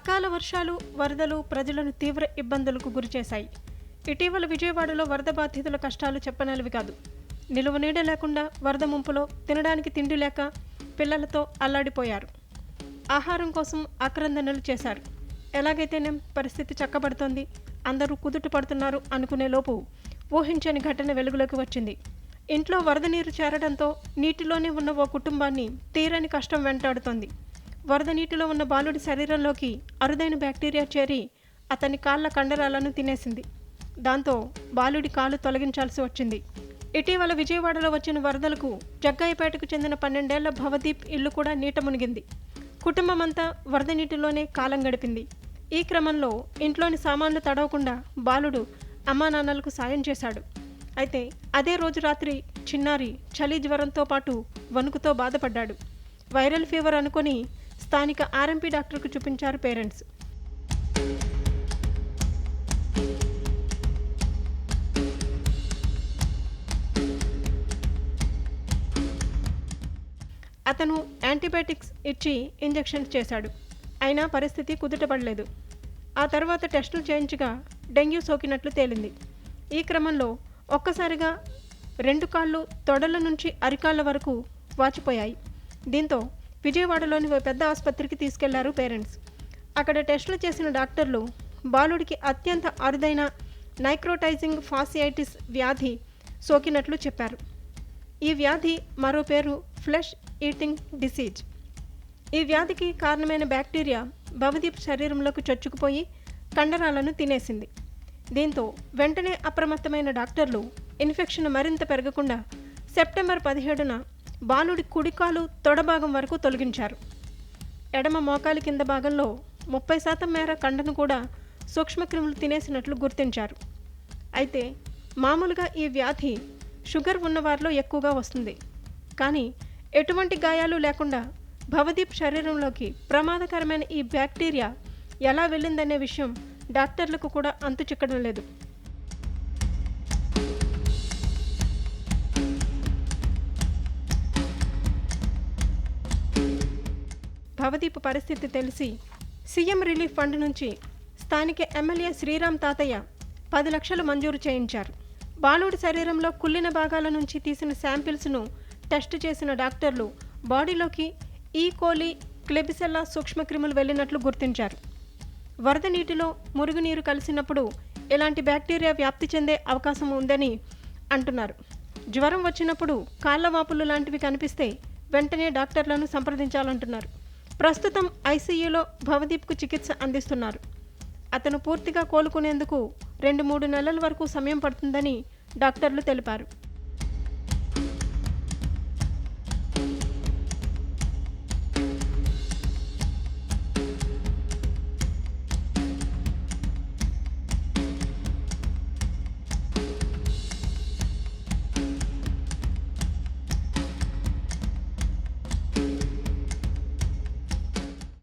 అకాల వర్షాలు వరదలు ప్రజలను తీవ్ర ఇబ్బందులకు గురిచేశాయి ఇటీవల విజయవాడలో వరద బాధితుల కష్టాలు చెప్పనలివి కాదు. నిలువ నీడ లేకుండా వరద ముంపులో తినడానికి తిండి లేక పిల్లలతో అల్లాడిపోయారు. ఆహారం కోసం ఆక్రందనలు చేశారు. ఎలాగైతేనేం పరిస్థితి చక్కబడుతోంది అందరూ కుదుట పడుతున్నారు అనుకునే లోపు ఊహించని ఘటన వెలుగులోకి వచ్చింది. ఇంట్లో వరద నీరు చేరడంతో నీటిలోనే ఉన్న ఓ కుటుంబాన్ని తీరని కష్టం వెంటాడుతోంది. వరద నీటిలో ఉన్న బాలుడి శరీరంలోకి అరుదైన బ్యాక్టీరియా చేరి అతని కాళ్ళ కండరాలను తినేసింది. దాంతో బాలుడి కాలు తొలగించాల్సి వచ్చింది. ఇటీవల విజయవాడలో వచ్చిన వరదలకు జగ్గాయపేటకు చెందిన పన్నెండేళ్ళ భవదీప్ ఇల్లు కూడా నీట మునిగింది. కుటుంబమంతా వరద నీటిలోనే కాలం గడిపింది. ఈ క్రమంలో ఇంట్లోని సామాన్లు తడవకుండా బాలుడు అమ్మా నాన్నలకు సాయం చేశాడు. అయితే అదే రోజు రాత్రి చిన్నారి చలి జ్వరంతో పాటు వణుకుతో బాధపడ్డాడు. వైరల్ ఫీవర్ అనుకొని స్థానిక ఆర్ఎంపీ డాక్టర్కు చూపించారు పేరెంట్స్. అతను యాంటీబయాటిక్స్ ఇచ్చి ఇంజెక్షన్ చేశాడు. అయినా పరిస్థితి కుదుటపడలేదు. ఆ తర్వాత టెస్టులు చేయించగా డెంగ్యూ సోకినట్లు తేలింది. ఈ క్రమంలో ఒక్కసారిగా రెండు కాళ్ళు తొడల నుంచి అరికాళ్ళ వరకు వాచిపోయాయి. దీంతో విజయవాడలోని ఓ పెద్ద ఆసుపత్రికి తీసుకెళ్ళారు పేరెంట్స్. అక్కడ టెస్టులు చేసిన డాక్టర్లు బాలుడికి అత్యంత అరుదైన నైక్రోటైజింగ్ ఫాసియైటిస్ వ్యాధి సోకినట్లు చెప్పారు. ఈ వ్యాధి మరో పేరు ఫ్లెష్ ఈటింగ్ డిసీజ్. ఈ వ్యాధికి కారణమైన బ్యాక్టీరియా భవదీప్ శరీరంలోకి చొచ్చుకుపోయి కండరాలను తినేసింది. దీంతో వెంటనే అప్రమత్తమైన డాక్టర్లు ఇన్ఫెక్షన్ మరింత పెరగకుండా సెప్టెంబర్ పదిహేడున బాలుడి కుడికాలు తొడభాగం వరకు తొలగించారు. ఎడమ మోకాలి కింద భాగంలో ముప్పై శాతం మేర కండను కూడా సూక్ష్మక్రిములు తినేసినట్లు గుర్తించారు. అయితే మామూలుగా ఈ వ్యాధి షుగర్ ఉన్నవారిలో ఎక్కువగా వస్తుంది. కానీ ఎటువంటి గాయాలు లేకుండా భవదీప్ శరీరంలోకి ప్రమాదకరమైన ఈ బ్యాక్టీరియా ఎలా వెళ్ళిందనే విషయం డాక్టర్లకు కూడా అంతు చిక్కడం లేదు. భవదీప్ పరిస్థితి తెలిసి సీఎం రిలీఫ్ ఫండ్ నుంచి స్థానిక ఎమ్మెల్యే శ్రీరామ్ తాతయ్య పది లక్షలు మంజూరు చేయించారు. బాలుడి శరీరంలో కుళ్ళిన భాగాల నుంచి తీసిన శాంపిల్స్ను టెస్ట్ చేసిన డాక్టర్లు బాడీలోకి ఈ కోలి క్లెబిసెల్లా సూక్ష్మక్రిములు వెళ్ళినట్లు గుర్తించారు. వరద నీటిలో మురుగునీరు కలిసినప్పుడు ఇలాంటి బ్యాక్టీరియా వ్యాప్తి చెందే అవకాశం ఉందని అంటున్నారు. జ్వరం వచ్చినప్పుడు కాళ్ళ వాపులు లాంటివి కనిపిస్తే వెంటనే డాక్టర్లను సంప్రదించాలంటున్నారు. ప్రస్తుతం ఐసీయూలో భవదీప్కు చికిత్స అందిస్తున్నారు. అతను పూర్తిగా కోలుకునేందుకు రెండు మూడు నెలల వరకు సమయం పడుతుందని డాక్టర్లు తెలిపారు.